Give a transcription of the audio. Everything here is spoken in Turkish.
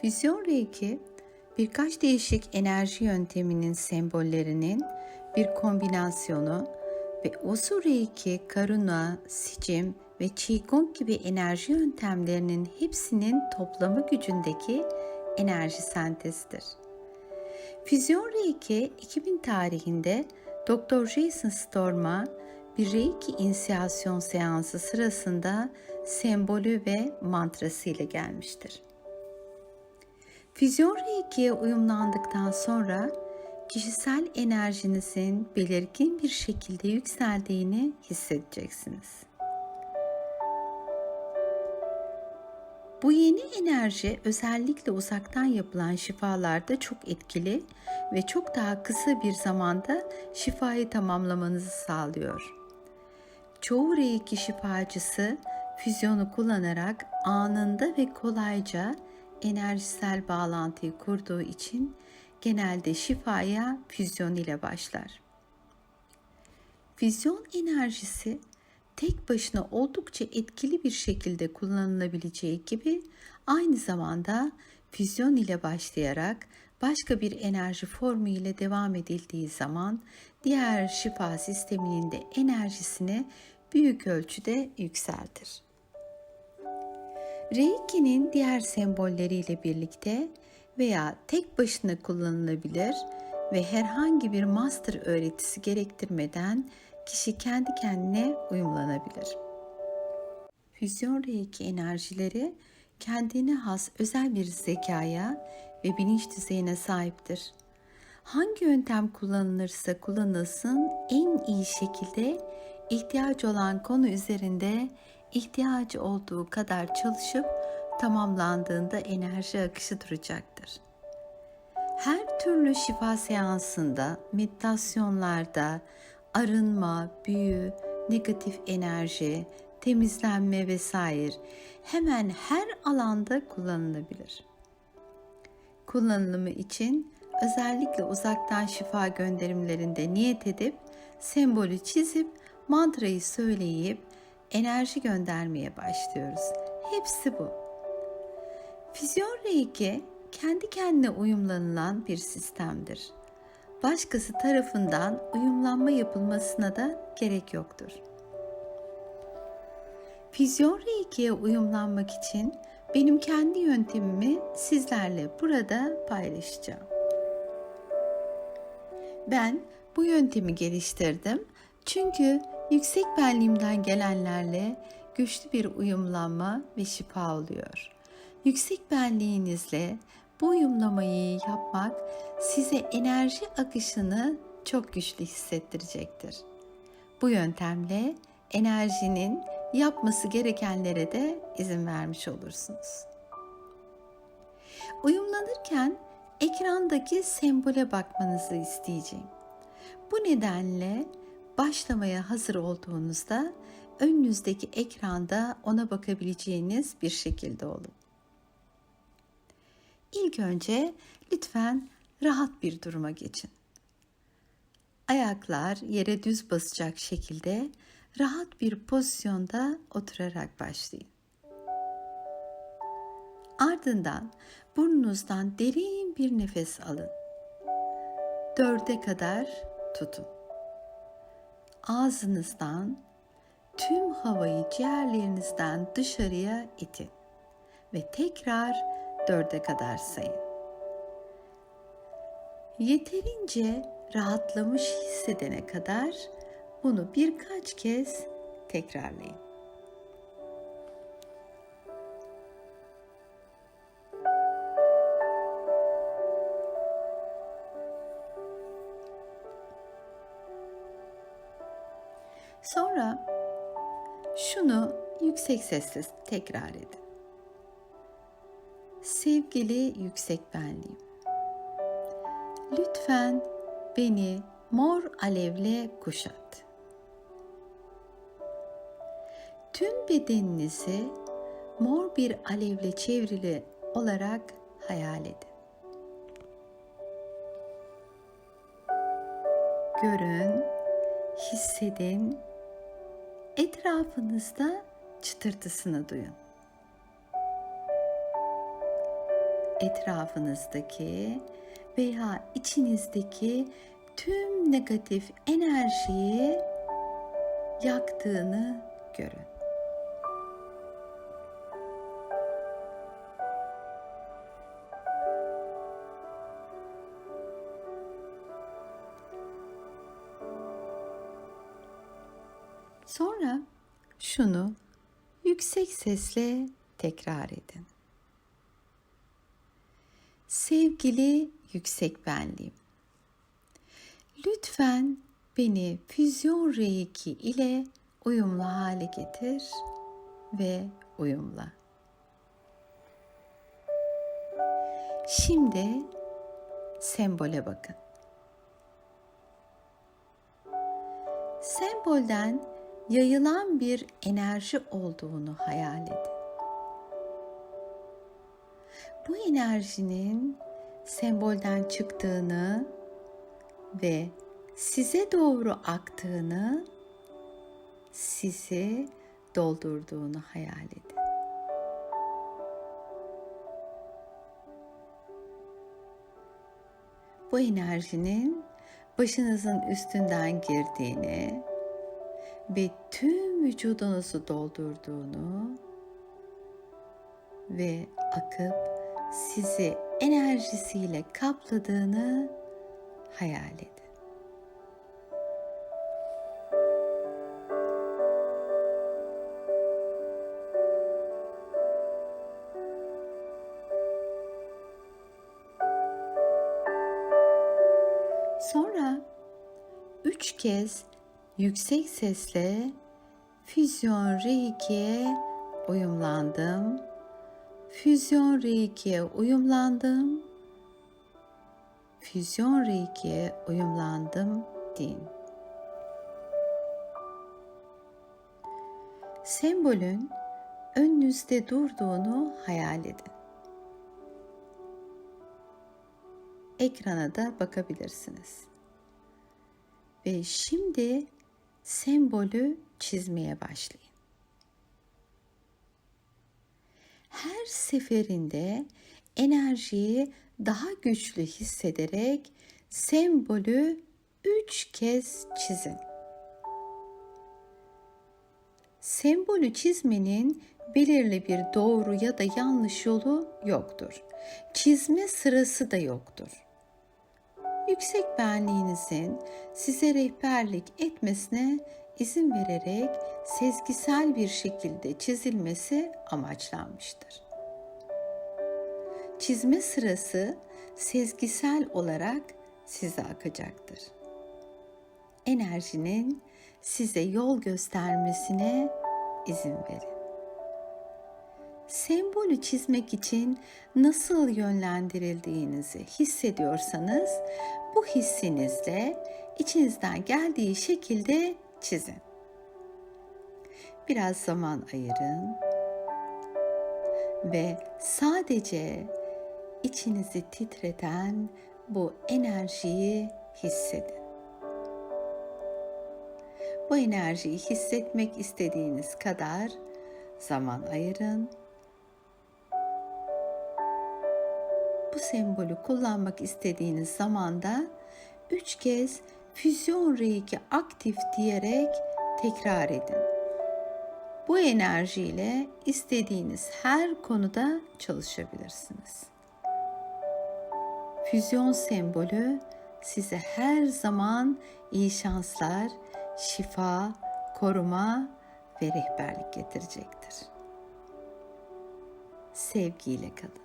Füzyon Reiki birkaç değişik enerji yönteminin sembollerinin bir kombinasyonu ve Osu Reiki, Karuna, Sicim ve Qigong gibi enerji yöntemlerinin hepsinin toplamı gücündeki enerji sentezidir. Füzyon Reiki 2000 tarihinde Dr. Jason Storm'a bir Reiki inisiyasyon seansı sırasında sembolü ve mantrası ile gelmiştir. Füzyon Reiki'ye uyumlandıktan sonra kişisel enerjinizin belirgin bir şekilde yükseldiğini hissedeceksiniz. Bu yeni enerji özellikle uzaktan yapılan şifalarda çok etkili ve çok daha kısa bir zamanda şifayı tamamlamanızı sağlıyor. Çoğu reiki şifacısı füzyonu kullanarak anında ve kolayca enerjisel bağlantıyı kurduğu için genelde şifaya füzyon ile başlar. Füzyon enerjisi tek başına oldukça etkili bir şekilde kullanılabileceği gibi aynı zamanda füzyon ile başlayarak başka bir enerji formu ile devam edildiği zaman diğer şifa sisteminin de enerjisini büyük ölçüde yükseltir. Reiki'nin diğer sembolleriyle birlikte veya tek başına kullanılabilir ve herhangi bir master öğretisi gerektirmeden kişi kendi kendine uyumlanabilir. Füzyon reiki enerjileri kendine has özel bir zekaya ve bilinç düzeyine sahiptir. Hangi yöntem kullanılırsa kullanılsın en iyi şekilde ihtiyaç olan konu üzerinde ihtiyacı olduğu kadar çalışıp tamamlandığında enerji akışı duracaktır. Her türlü şifa seansında, meditasyonlarda, arınma, büyü, negatif enerji, temizlenme vesaire hemen her alanda kullanılabilir. Kullanımı için özellikle uzaktan şifa gönderimlerinde niyet edip sembolü çizip mantrayı söyleyip enerji göndermeye başlıyoruz. Hepsi bu. Füzyon reiki kendi kendine uyumlanılan bir sistemdir. Başkası tarafından uyumlanma yapılmasına da gerek yoktur. Füzyon reikiye uyumlanmak için benim kendi yöntemimi sizlerle burada paylaşacağım. Ben bu yöntemi geliştirdim çünkü yüksek benliğimden gelenlerle güçlü bir uyumlanma ve şifa oluyor. Yüksek benliğinizle bu uyumlamayı yapmak size enerji akışını çok güçlü hissettirecektir. Bu yöntemle enerjinin yapması gerekenlere de izin vermiş olursunuz. Uyumlanırken ekrandaki sembole bakmanızı isteyeceğim. Bu nedenle başlamaya hazır olduğunuzda önünüzdeki ekranda ona bakabileceğiniz bir şekilde olun. İlk önce lütfen rahat bir duruma geçin. Ayaklar yere düz basacak şekilde rahat bir pozisyonda oturarak başlayın. Ardından burnunuzdan derin bir nefes alın. Dörde kadar tutun. Ağzınızdan tüm havayı ciğerlerinizden dışarıya itin ve tekrar dörde kadar sayın. Yeterince rahatlamış hissedene kadar bunu birkaç kez tekrarlayın. Sonra şunu yüksek sesle tekrar edin. Sevgili yüksek benliğim. Lütfen beni mor alevle kuşat. Tüm bedeninizi mor bir alevle çevrili olarak hayal edin. Görün, hissedin, etrafınızda çıtırtısını duyun. etrafınızdaki veya içinizdeki tüm negatif enerjiyi yaktığını görün. Sonra şunu yüksek sesle tekrar edin. Sevgili yüksek benliğim. Lütfen beni füzyon reiki ile uyumlu hale getir ve uyumla. Şimdi sembole bakın. Sembolden yayılan bir enerji olduğunu hayal edin. Bu enerjinin sembolden çıktığını ve size doğru aktığını, sizi doldurduğunu hayal edin. Bu enerjinin başınızın üstünden girdiğini ve tüm vücudunuzu doldurduğunu ve akıp sizi enerjisiyle kapladığını hayal edin. Sonra üç kez yüksek sesle füzyon R2'ye uyumlandım. Füzyon R2'ye uyumlandım. Füzyon R2'ye uyumlandım deyin. Sembolün önünüzde durduğunu hayal edin. Ekrana da bakabilirsiniz. Ve şimdi sembolü çizmeye başlayın. Her seferinde enerjiyi daha güçlü hissederek sembolü üç kez çizin. Sembolü çizmenin belirli bir doğru ya da yanlış yolu yoktur. Çizme sırası da yoktur yüksek benliğinizin size rehberlik etmesine izin vererek sezgisel bir şekilde çizilmesi amaçlanmıştır. Çizme sırası sezgisel olarak size akacaktır. Enerjinin size yol göstermesine izin verin sembolü çizmek için nasıl yönlendirildiğinizi hissediyorsanız bu hissinizle içinizden geldiği şekilde çizin. Biraz zaman ayırın ve sadece içinizi titreten bu enerjiyi hissedin. Bu enerjiyi hissetmek istediğiniz kadar zaman ayırın bu sembolü kullanmak istediğiniz zamanda üç kez füzyon reiki aktif diyerek tekrar edin. Bu enerjiyle istediğiniz her konuda çalışabilirsiniz. Füzyon sembolü size her zaman iyi şanslar, şifa, koruma ve rehberlik getirecektir. Sevgiyle kalın.